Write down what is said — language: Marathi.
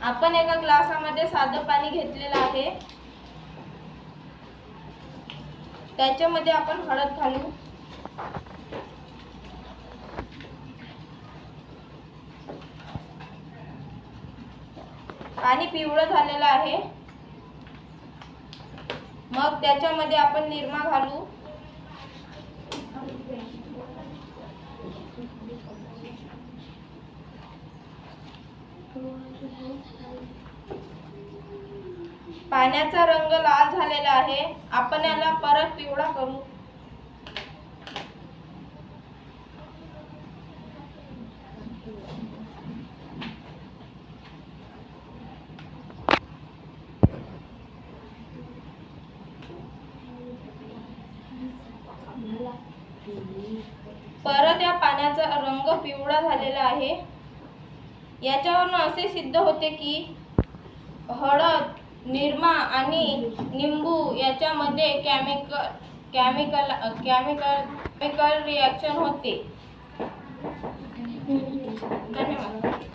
आपण एका ग्लासामध्ये साधं पाणी घेतलेलं आहे. त्याच्यामध्ये आपण हळद घालू. पाणी पिवळं झालेलं आहे. मग त्याच्यामध्ये आपण निरमा घालू. पाण्याचा रंग लाल झालेला आहे. आपण याला परत पिवळा करू. परत या पाण्याचा रंग पिवळा झालेला आहे. याच्यावरून असे सिद्ध होते की हळद निरमा आणि निंबू याच्यामध्ये chemical chemical chemical chemical reaction होते. धन्यवाद.